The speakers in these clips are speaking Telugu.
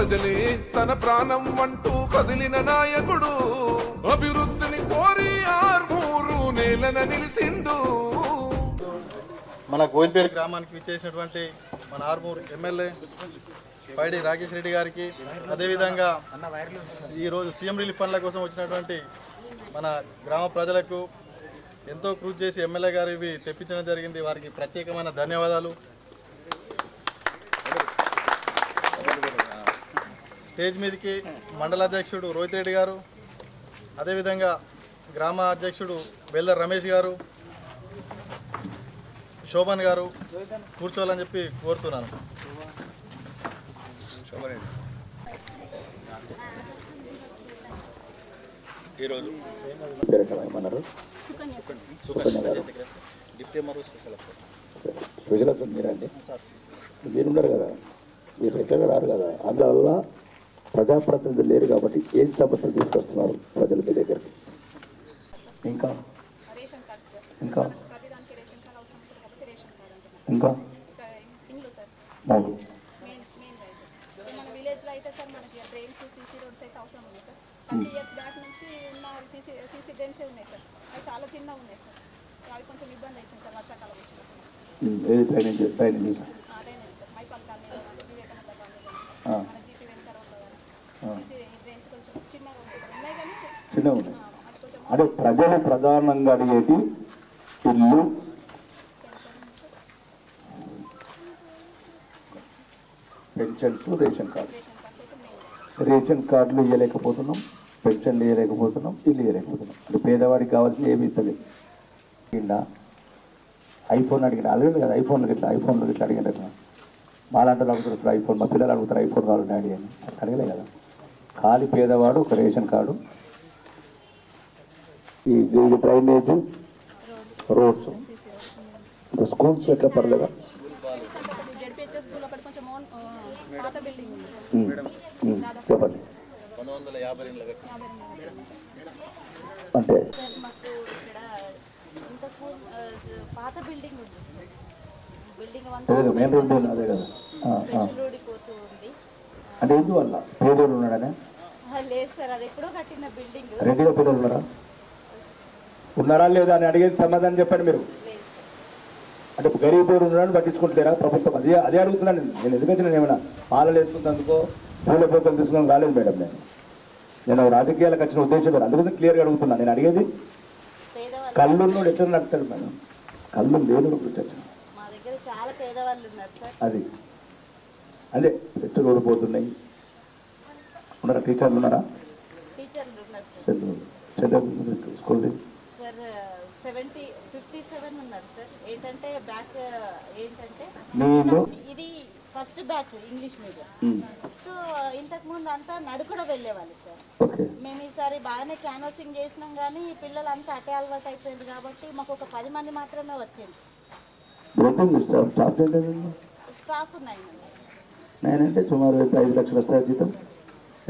ప్రజలే తన ప్రాణం అంటూ కదిలిన నాయకుడు. అభివృద్ధిని కోరి ఆర్మూరు నేలన నిలిసిండు. మన గోవిందపేట గ్రామానికి విచ్చేసినటువంటి మన ఆర్మూరు ఎమ్మెల్యే పైడి రాకేష్ రెడ్డి గారికి అదేవిధంగా ఈరోజు సీఎం రిలీఫ్ ఫండ్ల కోసం వచ్చినటువంటి మన గ్రామ ప్రజలకు ఎంతో కృషి చేసి ఎమ్మెల్యే గారు ఇవి తెప్పించడం జరిగింది. వారికి ప్రత్యేకమైన ధన్యవాదాలు. స్టేజ్ మీదకి మండల అధ్యక్షుడు రోహిత్ రెడ్డి గారు అదేవిధంగా గ్రామ అధ్యక్షుడు బెల్ల రమేష్ గారు శోభన్ గారు కూర్చోవాలని చెప్పి కోరుతున్నాను. ఈరోజు మీరండి. మీరున్నారు కదా. మీరు ఎక్కడ రారు కదా. అందువల్ల ప్రజాప్రతినిధులు లేరు కాబట్టి ఏం సమస్యలు తీసుకొస్తున్నారు ప్రజల మీ దగ్గరికి? ఇంకా? ఇంకా? ఇంకా? మూడు ఏది డ్రైనేజ్ డ్రైనేజ్ అదే సార్ మైపాల్ కాలనీ కానీ వివేకానంద కాలనీ ఆ. కానీ మన జీపీ వెంకట రోడ్లో కానీ సీసీ డ్రైన్స్ కొంచెం చిన్నగా ఉన్నాయి సార్ ఉన్నాయి కానీ ఉన్నాయి. అంటే ప్రజలు ప్రధానంగా అడిగేది ఇల్లు. పెన్షన్స్ రేషన్ కార్డు రేషన్ కార్డులు ఇవ్వలేకపోతున్నాం పెన్షన్లు ఇవ్వలేకపోతున్నాం ఇల్లు ఇవ్వలేకపోతున్నాం అంటే పేదవాడికి కావాల్సిన ఏమి ఇస్తుంది ఐఫోన్ అడిగిన అడగండి కదా ఐఫోన్లు ఇట్లా ఐఫోన్లు ఇట్లా అడిగారు మాలాంటి అడుగుతారు ఐఫోన్ మా పిల్లలు అడుగుతారు ఐఫోన్ కావాలి డాడీ అని. అడగలే కదా. ఖాళీ పేదవాడు ఒక రేషన్ కార్డు ఈ ఇది డ్రైనేజ్ రోడ్స్. స్కూల్స్ ఎట్లా పర్లేదా? చెప్పండి. రెండు అంటే మెయిన్ రోడ్ అదే కదా. అంటే ఎందువల్ల? పేదోడు ఉన్నాడనే? ఆ, లేదు సార్ అది ఎప్పుడో కట్టిన బిల్డింగ్ రెడ్డిగా పిల్లలు ఉన్నారా ఉన్నారా లేదా అని అడిగేది సమాధానం చెప్పండి మీరు. లేదు అంటే గరీబ్ పేరు ఉన్నాడని పట్టించుకుంటారా ప్రభుత్వం అదే అదే అడుగుతున్నాను నేను. నేను ఎందుకు వచ్చిన ఏమైనా పాలలు వేసుకున్నందుకో పూల పోతలు తీసుకుని రాలేదు మేడం నేను. నేను రాజకీయాలకు వచ్చిన ఉద్దేశం లేదు. అందుకోసం క్లియర్గా అడుగుతున్నాను నేను అడిగేది కళ్ళున్నోడు ఎట్లా నడుస్తాడు మేడం. కళ్ళు లేని గురించి అది. అదే ఎట్టు రోడ్డు టీచర్లు ఉన్నారా? టీచర్లు ఉన్నారు చంద్రుడు స్కూల్ సెవెంటీ ఫిఫ్టీ సెవెన్ ఉన్నారు సార్. ఏంటంటే బ్యాక్ ఏంటంటే ఇది first batch English medium. So ఇంతకు ముందు అంతా నడుకుడ వెళ్ళేవాళ్ళు సార్. మేము ఈసారి బాగానే క్యాన్వాసింగ్ చేసినాం కానీ పిల్లలంతా అటే అలవాటు అయిపోయింది కాబట్టి మాకు ఒక పది మంది మాత్రమే వచ్చింది స్టాఫ్? ఉన్నాయి నేనంటే సుమారు ఐదు లక్షలు వస్తాయి జీతం?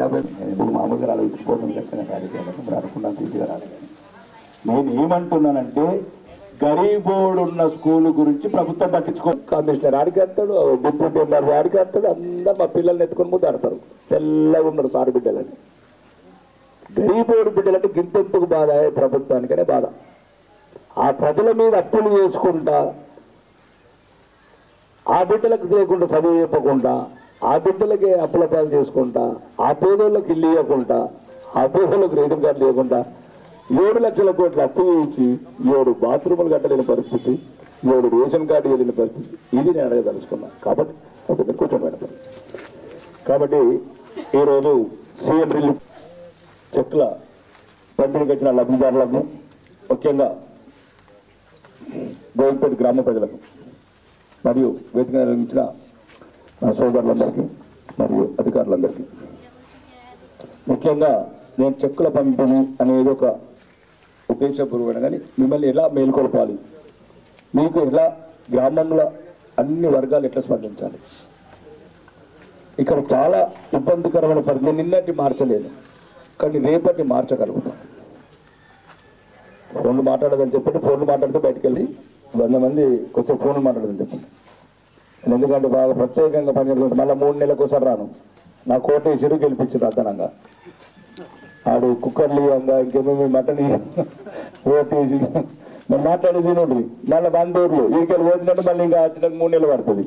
యాభై? మామూలుగా లక్షల కార్యక్రమం అనుకున్నాను తీసిగా రాలేదు. నేను ఏమంటున్నానంటే గరీబోడు ఉన్న స్కూల్ గురించి ప్రభుత్వం పట్టించుకో. కమిషనర్ ఆడికి డిప్యూటీ ఎంఆర్ ఆడికి అందరు మా పిల్లల్ని ఎత్తుకొని ముందు ఆడతారు తెల్లగా ఉన్నారు సారు బిడ్డలని. గరీబోడు బిడ్డలంటే గింతెందుకు బాధ ప్రభుత్వానికనే బాధ. ఆ ప్రజల మీద అప్పులు చేసుకుంటా ఆ బిడ్డలకు లేకుండా చదువు చెప్పకుండా ఆ బిడ్డలకి అప్పుల పాలు చేసుకుంటా ఆ పేదోళ్ళకి ఇల్లు ఇవ్వకుండా ఆ పేదోళ్ళకి రేషన్ కార్డు లేకుండా ఏడు లక్షల కోట్లు అప్పు ఇచ్చి ఏడు బాత్రూములు కట్టలేని పరిస్థితి ఏడు రేషన్ కార్డు వెళ్ళిన పరిస్థితి. ఇది నేను అడగదలుచుకున్నా. కాబట్టి ఒక కూర్చొని పెడతాను కాబట్టి ఈరోజు సీఎం రిలీఫ్ చెక్ల పంపిణీకి వచ్చిన లబ్ధిదారులకు ముఖ్యంగా గోవింపేట గ్రామ ప్రజలకు మరియు వేదిక నిర్వహించిన నా సోదరులందరికీ మరియు అధికారులందరికీ. ముఖ్యంగా నేను చెక్కుల పంపిణీ అనేది ఒక ఉద్దేశపూర్వమైన కానీ మిమ్మల్ని ఎలా మేల్కొల్పాలి? మీకు ఎలా గ్రామంలో అన్ని వర్గాలు ఎట్లా స్పందించాలి? ఇక్కడ చాలా ఇబ్బందికరమైన పరిస్థితి. నిన్నటి మార్చలేదు కానీ రేపటి మార్చగలుగుతాం. ఫోన్లు మాట్లాడదని చెప్పండి. ఫోన్లు మాట్లాడితే బయటకు వెళ్ళి వంద మంది కొంచెం ఫోన్లు మాట్లాడదని చెప్పండి. ఎందుకంటే బాగా ప్రత్యేకంగా పనిచేస్తుంది మళ్ళీ మూడు నెలలకు ఒకసారి రాను. నా కోటేశ్వరు గెలిపించింది అదనంగా. ఆడు కుక్కర్లు ఇవ్వంగా ఇంకేమేమి మటన్ ఓటేసి మనం మాట్లాడేది నుండి మళ్ళీ బందూర్లు వీటికి పోతుందంటే మళ్ళీ ఇంకా వచ్చినాక మూడు నెలలు పడుతుంది.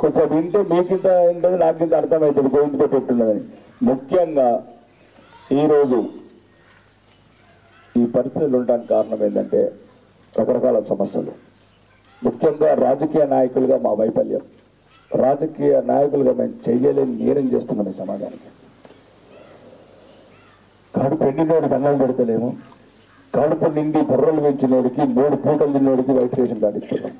కొంచెం వింటే మీకింత ఉంటుంది ఇంత అర్థమవుతుంది. గోవింద పెట్టున్నదని. ముఖ్యంగా ఈరోజు ఈ పరిస్థితులు ఉండడానికి కారణం ఏంటంటే రకరకాల సమస్యలు. ముఖ్యంగా రాజకీయ నాయకులుగా మా వైఫల్యం. రాజకీయ నాయకులుగా మేము చేయలేని నేరం చేస్తున్నాం ఈ సమాజానికి. కడుపు ఎండినోడికి అన్నం పెడతలేము. కడుపు నిండి బుర్రలు పెంచినోడికి మూడు పూటలు తిన్నోడికి వైట్రేషన్ రేషన్ కార్డు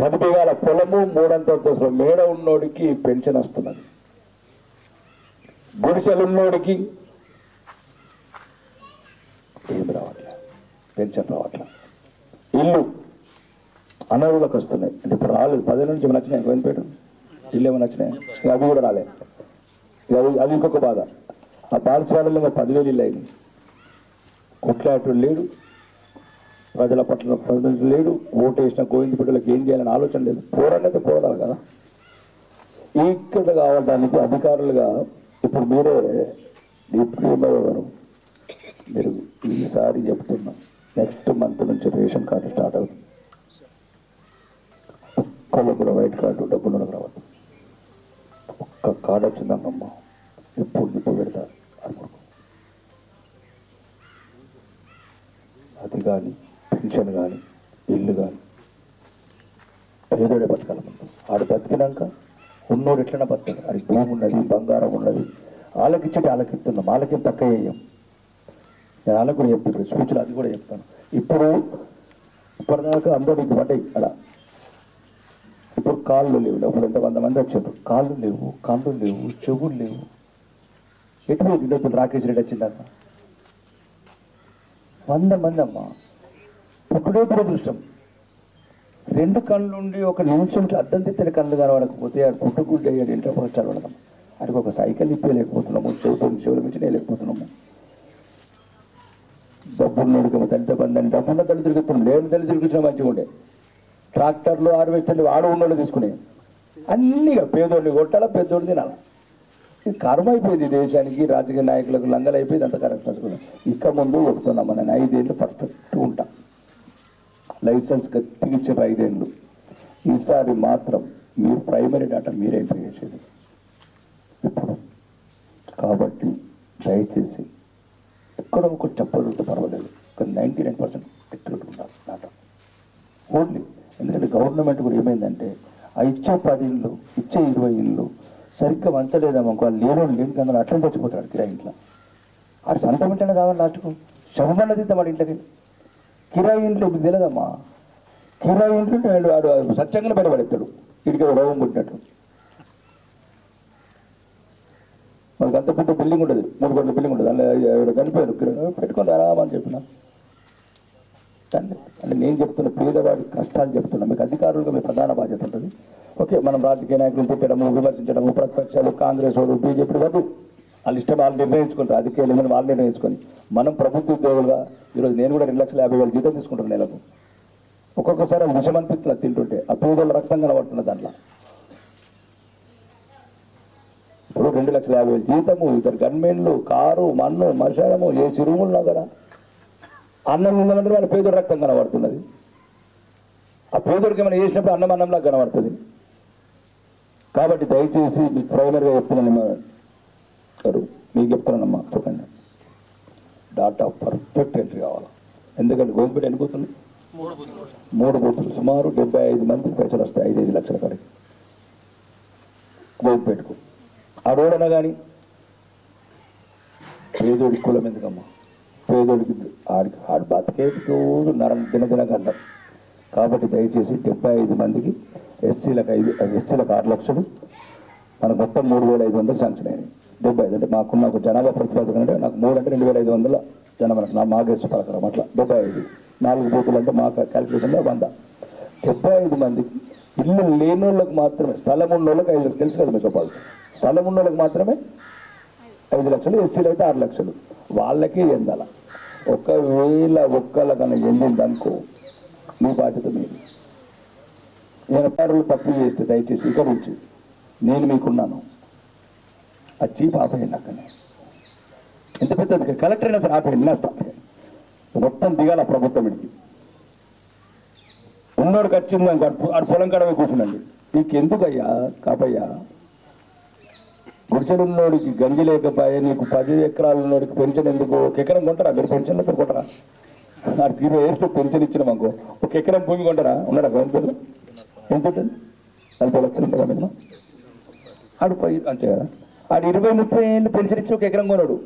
పది బిగాల పొలము మూడంతస్తుల మేడ ఉన్నోడికి పెన్షన్ వస్తున్నది. గుడిసెలున్నోడికి ఏమి రావట్లే? పెన్షన్ రావట్లే? ఇల్లు అనర్హులకు వస్తున్నాయి. అంటే ఇప్పుడు రాలేదు పది నుంచి ఏమైనా వచ్చినాయి? గోవిందపేట? ఇల్లు ఏమైనా వచ్చినాయి? ఇక అవి కూడా రాలేదు అది అది ఇంకొక బాధ. ఆ పాఠశాలలో ఇంకా పదివేలు ఇల్లు అయింది కొట్లాటలు లేడు. ప్రజల పట్ల ప్రజలు లేడు. ఓటు వేసిన గోవింద బిడ్డలకు ఏం చేయాలని ఆలోచన లేదు. పోరాడైతే పోరాడాలి కదా. ఇక్కడ కావడానికి అధికారులుగా ఇప్పుడు మీరే డిప్యూటీ మేయర్ గారు మీరు ఈసారి చెప్తున్నా నెక్స్ట్ మంత్ నుంచి రేషన్ కార్డు స్టార్ట్ అవుతుంది. ఒక్కళ్ళు కూడా వైట్ కార్డు డబ్బులు రావద్దు ఒక్క కార్డు వచ్చిందమ్మా ఎప్పుడు ఇప్పుడు పెడతారు అది కానీ పెన్షన్ కానీ ఇల్లు కానీ పేదోడే బతకాలి ముందు ఆడు బతికినాక ఉన్నోడు ఎట్లనే బతకాలి అది భూమి ఉన్నది బంగారం ఉన్నది ఆలకిచ్చేటి ఆలకిస్తున్నాం ఆలకి తక్కువ వేయం నేను వాళ్ళకు కూడా చెప్తాను స్పీచ్లో అది కూడా చెప్తాను ఇప్పుడు ఇప్పటిదాకా అందరూ పడ్డాయి అలా ఇప్పుడు కాళ్ళు లేవు అప్పుడు ఎంత వంద మంది వచ్చారు కాళ్ళు లేవు కళ్ళు లేవు చెవులు లేవు ఎటువంటి ఇండొద్దు రాకేష్ రెడ్డి వచ్చిందాక వంద మంది అమ్మ. ఒకటే దురదృష్టం. రెండు కళ్ళుండి ఒక నిమిషం అద్దం తెచ్చిన కళ్ళు కనబడకపోతే ఆడు పుట్టుకుంటే అయ్యాడు ఇంట్లో చదవడం అడిగి ఒక సైకిల్ ఇప్పలేకపోతున్నాము చెవుతో చెవుల నుంచి నేయలేకపోతున్నాము డబ్బున్నోడికి తల్లితో బంధని డబ్బున్న తల్లి తిరుగుతున్నాం లేని తల్లి తిరుగుతున్నా మంచిగా ఉండే. ట్రాక్టర్లు హార్వెస్టర్లు ఆడు ఉన్నోళ్ళు తీసుకునే. అన్నీగా పేదోళ్ళు కొట్టాలా పెద్దోళ్ళు తినాలా? ఇది కర్మ అయిపోయింది దేశానికి రాజకీయ నాయకులకు లంగలు అయిపోయింది అంత కరెక్ట్ అనుకున్నాం ఇక ముందు చెప్తున్నాం నేను ఐదేళ్ళు పర్ఫెక్ట్ ఉంటా. లైసెన్స్ గట్టిగా ఐదేళ్ళు. ఈసారి మాత్రం మీరు ప్రైమరీ డేటా మీరే అయిపోయేసేది ఇప్పుడు. కాబట్టి దయచేసి ఎక్కడో ఒకటి చెప్పాలంటే పర్వాలేదు. కానీ నైంటీ నైన్ పర్సెంట్ ఎక్కడుండాలి డాటా. ఓన్లీ. ఎందుకంటే గవర్నమెంట్ కూడా ఏమైందంటే ఆ ఇచ్చే పది ఇళ్ళు ఇచ్చే ఇరవై ఇళ్ళు సరిగ్గా వంచలేదమ్మా లేను లేని కన్నా అట్లనే చచ్చిపోతాడు కిరాయి ఇంట్లో. ఆడు సొంతం ఇంట్లోనే కావాలి లాస్ట్కు శవమన్న తీద్దాం ఇంట్లోకి. కిరాయి ఇంట్లో ఇప్పుడు తెలియదమ్మా కిరాయి ఇంట్లో వాడు వాడు సత్యంగా బయటపడేస్తాడు ఇడికి రోగం పుట్టినట్టు. మనకు అంత పెద్ద బిల్డింగ్ ఉంటుంది మూడు కోట్ల బిల్డింగ్ ఉంటుంది అందులో కనిపోయారు పెట్టుకొని రామని చెప్పిన. కష్టాన్ని. అంటే నేను చెప్తున్న పేదవాడి కష్టాలు చెప్తున్నా. మీకు అధికారులుగా మీ ప్రధాన బాధ్యత ఉంటుంది. ఓకే మనం రాజకీయ నాయకులను తిట్టడము విమర్శించడము ప్రతిపక్షాలు కాంగ్రెస్ వాళ్ళు బీజేపీ వద్దు వాళ్ళ ఇష్టం వాళ్ళు నిర్ణయించుకుంటారు. రాజకీయాలు ఏమైనా వాళ్ళు నిర్ణయించుకొని. మనం ప్రభుత్వ ఉద్యోగులుగా ఈరోజు నేను కూడా రెండు లక్షల యాభై వేలు జీతం తీసుకుంటాను నెలకు. ఒక్కొక్కసారి అది విషం అనిపిస్తున్నా తింటుంటే. ఆ పేదోళ్ళ రక్తం కనబడుతున్న దాంట్లో. ఇప్పుడు రెండు లక్షల యాభై వేలు జీతము ఇద్దరు గన్మెన్లు కారు మన్ను మశానము ఏ చిరుములు కూడా అన్నం ఉందంటే వాళ్ళ పేదోడు రక్తం కనబడుతున్నది. ఆ పేదోడికి ఏమైనా చేసినప్పుడు అన్నం అన్నంలా కనబడుతుంది. కాబట్టి దయచేసి మీకు ప్రైమరీగా చెప్తున్నాను గారు మీకు చెప్తున్నానమ్మా చెప్పండి. డాటా పర్ఫెక్ట్ ఎంట్రీ కావాలి? ఎందుకంటే గోల్పేట ఎన్ని బూతులు? మూడు బూతులు. సుమారు డెబ్బై ఐదు మంది పైసలు వస్తాయి ఐదు ఐదు లక్షల కాడికి. గోల్పేటకు ఆ రోడన కానీ పేదోడి కులం ఎందుకమ్మా? పేదోడికి ఆడికి ఆడు బతికే రోజు నరం దినదిన గండం. కాబట్టి దయచేసి డెబ్బై ఐదు మందికి ఎస్సీలకు ఐదు ఎస్సీలకు ఆరు లక్షలు మనకు మొత్తం మూడు వేల ఐదు వందలు శాంక్షన్ అయింది డెబ్బై ఐదు అంటే మాకున్న ఒక జనాభా ప్రతిపాదన అంటే నాకు మూడు అంటే రెండు వేల ఐదు వందల జనాభా నా మాగేశ్వర ప్రకారం అట్లా. డెబ్బై ఐదు. నాలుగు బూతులు అంటే మా క్యాలిక్యులేషన్లో వంద. డెబ్బై ఐదు మందికి ఇల్లు లేని వాళ్ళకి మాత్రమే స్థలం ఉన్న వాళ్ళకి ఐదు తెలుసు కదా మీకు స్థలం ఉన్న వాళ్ళకి మాత్రమే ఐదు లక్షలు ఎస్సీలు అయితే ఆరు లక్షలు. వాళ్ళకే ఎందాల ఒకవేళ ఒక్కల కన్నా అనుకో మీ బాధ్యత మీరు నేను పరులు తప్పు చేస్తే దయచేసి ఇక నుంచి నేను మీకున్నాను. ఆ చీప్ ఆపేయండి అక్కడనే ఎంత పెద్దది కలెక్టర్ అయినా సరే ఆపేయండి నేస్తా మొత్తం దిగాల ప్రభుత్వం ఇడికి. ఉన్నోడికి వచ్చింది అనుకో, అటు పొలం కడవే కూర్చుండండి. నీకెందుకయ్యా కాపయ్యా? గుడిచెడున్నోడికి గంజి లేకపోయా నీకు పది ఎకరాలు ఉన్నోడికి పెన్షన్ ఎందుకు? ఒక ఎకరం కొంటారా? మీరు పెన్షన్ దగ్గర కొంటారా? నాకు ఇరవై ఏళ్ళు పెన్షన్ ఇచ్చిన మాకు. ఒక ఎకరం భూమి కొంటారా? ఉన్నాడా గవర్నమెంట్ ఎంత ఉంటుంది? నలభై లక్షలు ఉంటారా ఆడు పై అంతే కదా. ఆడు ఇరవై ముప్పై ఏళ్ళు పెన్షన్ ఇచ్చి ఒక ఎకరం కొన్నాడు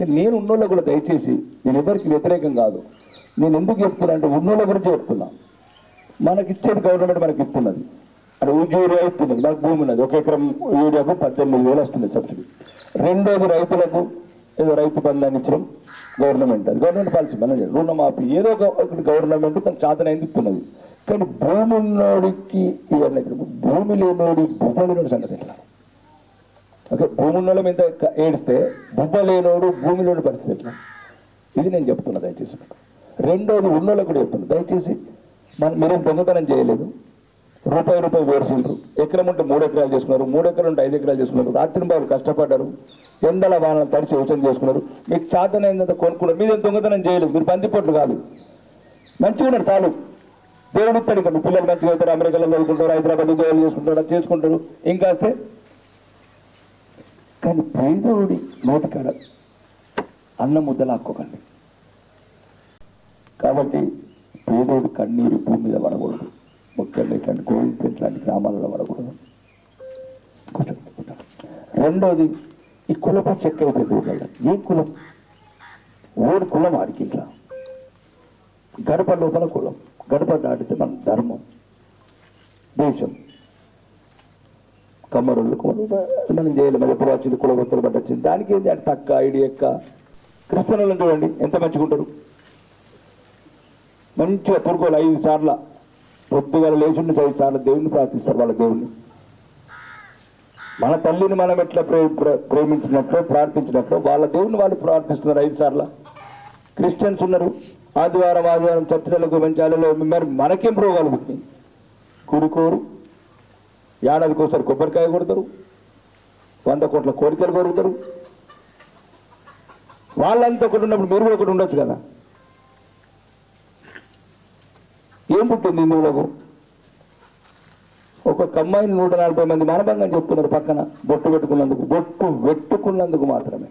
కానీ నేను ఉన్నోళ్ళ కూడా దయచేసి నేను ఎవరికి వ్యతిరేకం కాదు. నేను ఎందుకు చెప్తున్నా అంటే ఉన్నోళ్ళ గురించి చెప్తున్నా. మనకి ఇచ్చేది గవర్నమెంట్ మనకి ఇస్తున్నది అంటే యూరియా ఇస్తున్నది నాకు భూమి ఉన్నది ఒక ఎకరం యూరియాకు పద్దెనిమిది వేలు వస్తుంది సబ్సిడీ. రెండోది రైతులకు ఏదో రైతు బంధాన్ని ఇచ్చడం గవర్నమెంట్ అది. గవర్నమెంట్ పాలసీ మన రుణమాఫీ ఏదో ఒక ఒకటి గవర్నమెంట్ తన చాతన ఇస్తున్నది కానీ భూమి ఉన్నోడికి ఇవన్నీ భూమి లేనోడి భూమి లేనోడి సంగతి ఎట్లా? ఓకే భూమి ఉన్నోళ్ళ మీద ఏడిస్తే బువ్వ లేనోడు భూమి లేని పరిస్థితి ఎట్లా? ఇది నేను చెప్తున్నా దయచేసి. రెండోది ఉన్నోళ్ళకు కూడా చెప్తున్నా దయచేసి మన మీరేం దొంగతనం చేయలేదు. రూపాయి రూపాయి వేరుసిండ్రు ఎకరం ఉంటే మూడు ఎకరాలు చేసుకున్నారు. మూడు ఎకరాలు ఉంటే ఐదు ఎకరాలు చేసుకున్నారు. రాత్రి బాబు కష్టపడ్డారు. ఎండల వానలు తడిచి యోచన చేసుకున్నారు. మీకు చాతనైందంత కొనుక్కున్నారు. మీరేం దొంగతనం చేయలేదు. మీరు బందిపోట్లు కాదు. మంచిగా ఉన్నారు చాలు. దేవుడు ఇస్తాడు ఇంకా. మీ పిల్లలు మంచిగా అవుతారు. అమెరికాలో చదువుకుంటారు. హైదరాబాద్ ఉద్యోగాలు చేసుకుంటారు. చేసుకుంటారు. ఇంకా వస్తే? కానీ పేదోడి నోటికాడ అన్న ముద్దలాక్కోకండి కాబట్టి పేదోడి కన్నీరు భూమి మీద పడకూడదు. ముఖ్యంగా ఇట్లాంటి కోవిడ్ ఇట్లాంటి గ్రామాలలో పడకూడదు. రెండోది ఈ కులపు చెక్క అయిపోయింది ఏ కులం? ఓడి కులం ఆడికి ఇట్లా. గడప లోపల కులం. గడప దాటితే మన ధర్మం. దేశం. కమ్మరులు మనం చేయలేము అది ఎప్పుడు వచ్చింది? కులవృత్తులు బట్టి వచ్చింది. దానికి ఏంటి అంటే తక్క ఐడి ఎక్క. క్రిస్టియన్లను చూడండి ఎంత మంచిగా ఉంటారు మంచిగా తురుకోలు ఐదు సార్లు. పొద్దుగా లేచి నుంచి దేవుణ్ణి ప్రార్థిస్తారు వాళ్ళ దేవుణ్ణి. మన తల్లిని మనం ఎట్లా ప్రే ప్రే- ప్రేమించినట్లు ప్రార్థించినట్లు వాళ్ళ దేవుని వాళ్ళు ప్రార్థిస్తున్నారు ఐదు సార్లు. క్రిస్టియన్స్ ఉన్నారు. ఆదివారం ఆదివారం చర్చలకు మంచాలలో మరి మనకేం రోగాలు కూడుకోరు ఏడాదికి ఒకసారి కొబ్బరికాయ కొడతారు. వంద కోట్ల కోరికలు కొరుకుతారు వాళ్ళంతా ఒకటి ఉన్నప్పుడు మీరు కూడా ఒకటి ఉండొచ్చు కదా? ఏం పుట్టింది హిందువులకు ఒక అమ్మాయిని నూట నలభై మంది మానభంగం చెప్తున్నారు పక్కన బొట్టు పెట్టుకున్నందుకు. బొట్టు పెట్టుకున్నందుకు మాత్రమే.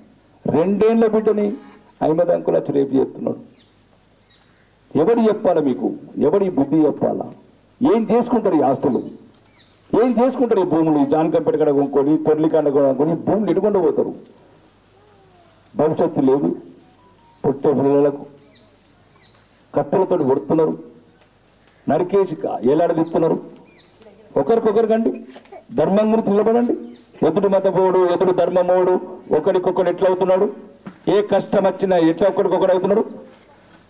రెండేళ్ళ బిడ్డని ఐమది అంకులు వచ్చి రేపు చేస్తున్నాడు. ఎవడు చెప్పాలా మీకు? ఎవడి బుద్ధి చెప్పాలా? ఏం చేసుకుంటారు ఈ ఆస్తులు? ఏం చేసుకుంటారు ఈ భూములు? జాన్ జానకంపేట కడ కొనుక్కొని తొర్లికాండ కొనుక్కొని భూములు ఇటుకుండా పోతారు. భవిష్యత్తు లేదు. పుట్టే పిల్లలకు కత్తులతో కొడుతున్నారు. నరికేసి కా- ఏలాడదీస్తున్నారు? ఒకరికొకరు కండి. ధర్మం గురించి నిలబడండి. ఎదుడు మతపోడు ఎదుడు ధర్మమోడు ఒకరికొకడు ఎట్లా అవుతున్నాడు ఏ కష్టం వచ్చినా ఎట్లా ఒకరికొకడు అవుతున్నాడు?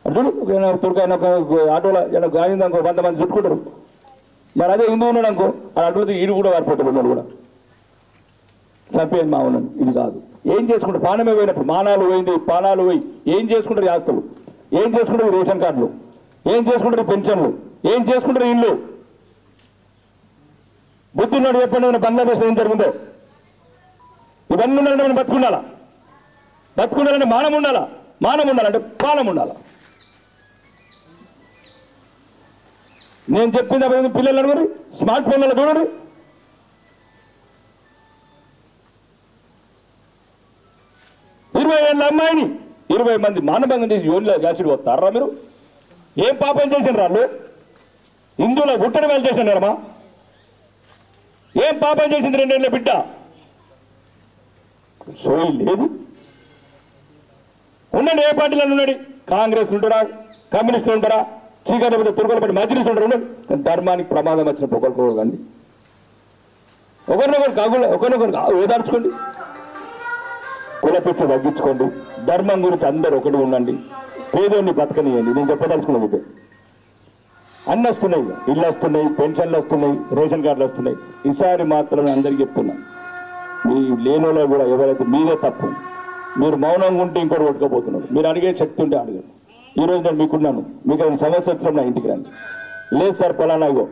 చూడు తుర్కాయన ఒక ఆటోలో ఇలా గాయం అనుకో వంద మంది చుట్టుకుంటారు. మరి అదే హిందూ ఉన్నాడు అనుకో ఆ ఆటోలో ఈడు కూడా వారిపోతున్నాడు కూడా. చంపేది మా ఉన్నాను ఇది కాదు. ఏం చేసుకుంటారు? పానమే పోయినప్పుడు మానాలు పోయింది పానాలు పోయి ఏం చేసుకుంటారు ఈ ఆస్తులు? ఏం చేసుకుంటారు రేషన్ కార్డులు? ఏం చేసుకుంటారు పెన్షన్లు? ఏం చేసుకుంటారు ఇల్లు? బుద్ధున్నాడు చెప్పండి మన బంగ్లాదేశ్ ఏం జరిగిందో ఇవన్నీ ఉండాలంటే మనం బతుకుండాలా? బతుకుండాలంటే మానం ఉండాలా? మానం ఉండాలంటే పానం ఉండాలా? నేను చెప్పింది అబద్ధం పిల్లలు అడగరు స్మార్ట్ ఫోన్లలో చూడండి ఇరవై ఏళ్ళ అమ్మాయిని ఇరవై మంది మానభంగం చేసి యోనిలో యాసిడ్ వస్తారా మీరు? ఏం పాపం చేసిన రాళ్ళు ఇందులో గుట్టడి వేలు చేసినారమ్మా ఏం పాపం చేసింది రెండేళ్ళ బిడ్డ? సోయి లేదు. ఉండండి ఏ పార్టీలో ఉన్నాడు కాంగ్రెస్ ఉంటారా కమ్యూనిస్టులు ఉంటారా చీకటి తుర్గలపడి మజ్లిస్ ఉంటారు ఉండండి కానీ ధర్మానికి ప్రమాదం వచ్చిన ఒకరికొకరు ఒకరినొకరు కాకుండా ఒకరినొకరు ఓదార్చుకోండి. కులపిచ్చి తగ్గించుకోండి. ధర్మం గురించి అందరూ ఒకటి ఉండండి. పేదోడిని బతకనియండి. నేను చెప్పదలుచుకున్నది ఇదే. అన్ని వస్తున్నాయి ఇల్లు వస్తున్నాయి పెన్షన్లు వస్తున్నాయి రేషన్ కార్డులు వస్తున్నాయి ఈసారి మాత్రం అందరికీ చెప్తున్నా మీ లేని కూడా ఎవరైతే మీదే తప్పు మీరు మౌనంగా ఉంటే ఇంకోటి కొట్టుకోబోతున్నారు మీరు అడిగే శక్తి ఉంటే అడగండి. ఈ రోజు నేను మీకున్నాను మీకు ఐదు సంవత్సరం నా ఇంటికి రండి. లేదు సార్ పలానా ఇగో.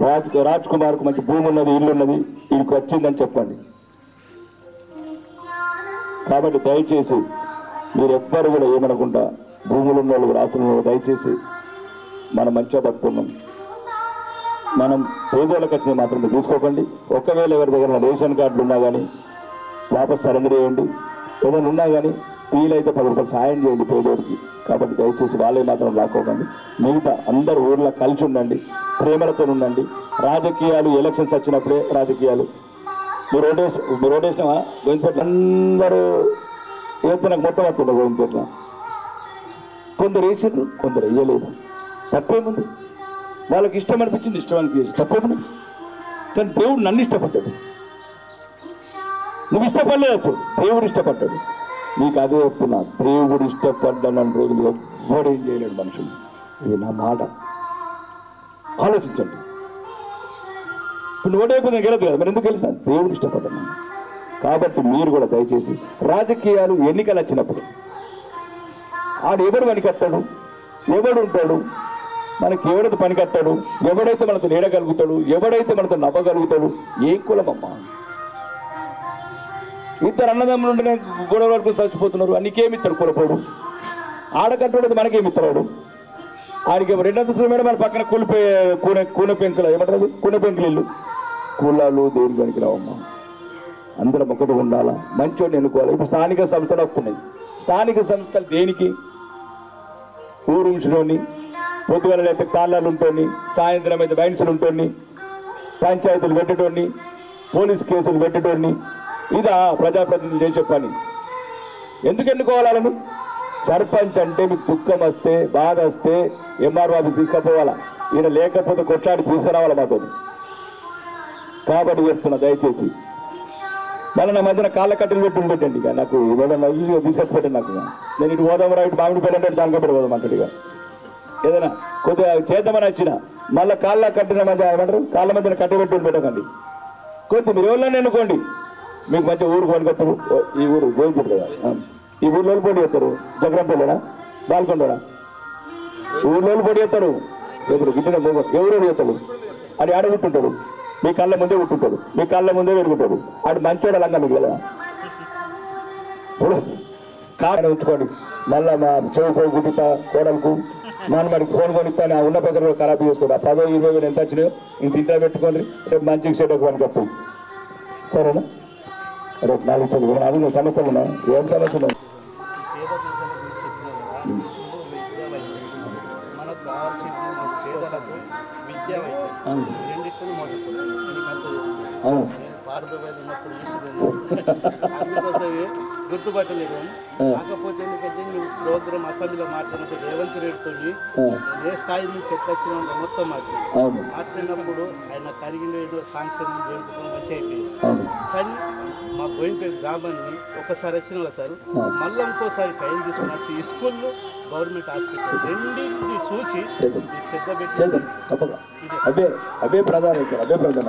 రాజ్ రాజ్ కుమార్కు మంచి భూమి ఉన్నది ఇల్లు ఉన్నది వీడికి వచ్చిందని చెప్పండి. కాబట్టి దయచేసి మీరు ఎవ్వరు కూడా ఏమనుకుంటా భూములు ఉన్న వాళ్ళు రాత్రులు వాళ్ళు దయచేసి మనం మంచిగా బతుకున్నాం మనం పేదోళ్ళకి వచ్చిన మాత్రం చూసుకోకండి. ఒకవేళ ఎవరి దగ్గర రేషన్ కార్డులు ఉన్నా కానీ వాపస్ సరెండర్ చేయండి. ఏదైనా ఉన్నా కానీ వీలైతే పది రూపాయలు సాయం చేయండి పేదోడికి. కాబట్టి దయచేసి వాళ్ళే మాత్రం లాక్కోకండి. మిగతా అందరు ఊర్లో కలిసి ఉండండి. ప్రేమలతో ఉండండి. రాజకీయాలు ఎలక్షన్స్ వచ్చినప్పుడే రాజకీయాలు. మీరు ఓటేసి మీరు ఓటేసినావా? గోవిందపేట? అందరూ చేతులకు మొత్తం వస్తుండే గోవిందపేట. కొందరు వేసారు కొందరు వేయలేదు. తప్పేముంది? వాళ్ళకి ఇష్టం అనిపించింది ఇష్టం అనిపించింది తప్పేముంది? కానీ దేవుడు నన్ను ఇష్టపడ్డాడు. నువ్వు ఇష్టపడలేదు దేవుడు ఇష్టపడ్డాడు. నీకు అదే చెప్తున్నా. దేవుడు ఇష్టపడ్డాను రోజులు ఎవ్వడు ఏం చేయలేడు మనుషులు. ఇది నా మాట. ఆలోచించండి. ఇప్పుడు నువ్వు గెలదు కదా. మరి ఎందుకు గెలిచిన దేవుడు ఇష్టపడ్డాను కాబట్టి మీరు కూడా దయచేసి రాజకీయాలు ఎన్నికలు వచ్చినప్పుడు ఆడు ఎవడు వెనకత్తాడు? ఎవడు ఉంటాడు? మనకి ఎవడైతే పనికత్తాడు ఎవడైతే మనతో నీడగలుగుతాడు ఎవడైతే మనతో నవ్వగలుగుతాడు ఏ కులమమ్మా? ఇద్దరు అన్నదమ్ములు ఉంటేనే గొడవ వరకు చచ్చిపోతున్నారు. నీకేమి ఇస్తారు కులపోడు. ఆడకట్టడు మనకేమి ఆయనకి ఆడికి రెండు అంతస్తుల మీద మన పక్కన కూలిపే కూనె కూనె పెంకులు ఏమంటారు కూనె పెంకులు ఇల్లు. కులాలు దేని పనికి రావమ్మా? అందరం ఒకటి ఉండాలా? మంచోడిని ఎన్నుకోవాలి? ఇప్పుడు స్థానిక సంస్థలు వస్తున్నాయి. స్థానిక సంస్థలు దేనికి? ఊరుంచులోని పొద్దుగల అయితే తాళాలు ఉంటుంది సాయంత్రం అయితే వైన్సులు ఉంటుంది పంచాయతీలు పెట్టేటోడిని పోలీస్ కేసులు పెట్టేటోడిని ఇదా ప్రజాప్రతినిధులు చేసే పని. ఎందుకు ఎన్నుకోవాలను సర్పంచ్ అంటే మీకు దుఃఖం వస్తే బాధ వస్తే ఎంఆర్ బాబు తీసుకుపోవాలా? ఈయన లేకపోతే కొట్లాడి తీసుకురావాలా మాతో కాబట్టి చెప్తున్నా దయచేసి. మళ్ళీ నా మధ్యన కాళ్ళ కట్టెలు పెట్టి పెట్టండి ఇక. నాకు ఏదైనా ఈజీగా తీసుకొచ్చి పెట్టండి నాకు నేను ఇటు పోదాం రా ఇటు మామిడి పెట్టండి దానికే పెట్టి పోదాం అంటాడు ఇక. ఏదైనా కొద్దిగా చేద్దామని వచ్చిన మళ్ళీ కాళ్ళ కట్టిన మధ్య ఏమంటారు? కాళ్ళ మధ్యన కట్టబెట్టుకుని పెట్టి పెట్టకండి కొద్ది మీరు ఎవరిని ఎన్నుకోండి. మీకు మంచి ఊరు కొనుకొస్తారు ఈ ఊరు గోల్పూడి కదా. ఈ ఊర్లో పోటీ చేస్తారు జగరంపల్లినా? బాల్కొండరా ఊర్లో పోటీ చేస్తారు ఎప్పుడు గిట్టిన ఎవరు చేస్తాడు అది ఆడ పుట్టుంటాడు మీ కళ్ళ ముందే పుట్టుంటాడు మీ కళ్ళ ముందే పెరుగుతాడు ఆడు మంచోడు లంగా మీకు కదా. ఇప్పుడు ఉంచుకోండి. మళ్ళా మా చెవుకో గుడ్డుతా కోడలకు మనమడికి ఫోన్ కొనిస్తా ఆ ఉన్న పైసలు కూడా ఖరాబ్ చేసుకోండి. ఆ పదో ఇరవై వేలు ఎంత వచ్చినాయో ఇంత ఇంట్లో పెట్టుకోండి రేపు మంచిగా సెట్ కొనుకొస్తాం సరేనా? రేపు నాలుగు చదువు నాలుగు సమస్యలు ఉన్నాయి? ఏం సమస్య ఉన్నాయి? అవును. గుర్తుపట్టలేదు. కాకపోతే ఎందుకంటే నువ్వు ప్రోగ్రామ్ అసెంబ్లీలో మాట్లాడినప్పుడు రేవంత్ రెడ్డితో ఏ స్థాయి నుంచి ఎట్లా వచ్చినా మొత్తం మాట్లాడి. మాట్లాడినప్పుడు ఆయన కరిగిన ఏదో సాంక్షన్ మంచి అయిపోయింది కానీ మా గోయింపేట గ్రామాన్ని ఒకసారి వచ్చిన సార్. మళ్ళీ ఇంకోసారి టైం తీసుకుని వచ్చి ఈ స్కూల్లో గవర్నమెంట్ హాస్పిటల్ రెండింటిని చూసి శ్రద్ధ పెట్టి అవే అవే ప్రధాన అవే ప్రధాన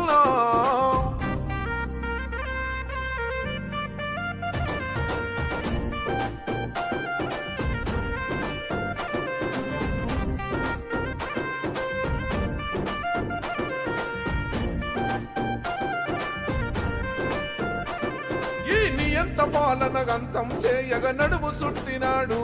చేయగ నడుము సుట్టినాడు.